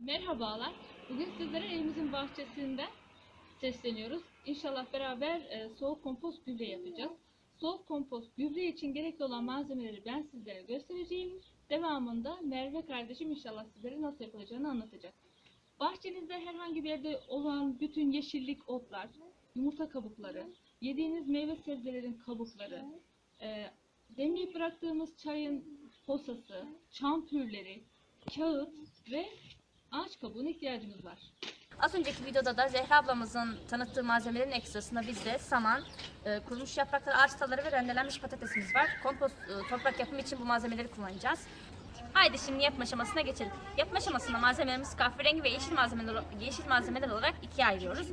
Merhabalar. Bugün sizlere evimizin bahçesinde sesleniyoruz. İnşallah beraber e, soğuk kompost gübre yapacağız. Soğuk kompost gübre için gerekli olan malzemeleri ben sizlere göstereceğim. Devamında Merve kardeşim inşallah sizlere nasıl yapılacağını anlatacak. Bahçenizde herhangi bir yerde olan bütün yeşillik otlar, yumurta kabukları, yediğiniz meyve sebzelerin kabukları, e, demleyip bıraktığımız çayın posası, çam pürleri, kağıt ve ağaç kabuğuna ihtiyacımız var. Az önceki videoda da Zehra ablamızın tanıttığı malzemelerin ekstrasında bizde saman, e, kurumuş yapraklar, ağaç dalları ve rendelenmiş patatesimiz var. Kompost e, toprak yapımı için bu malzemeleri kullanacağız. Haydi şimdi yapma aşamasına geçelim. Yapma aşamasında malzemelerimiz kahverengi ve yeşil malzemeler, yeşil malzemeler olarak ikiye ayırıyoruz.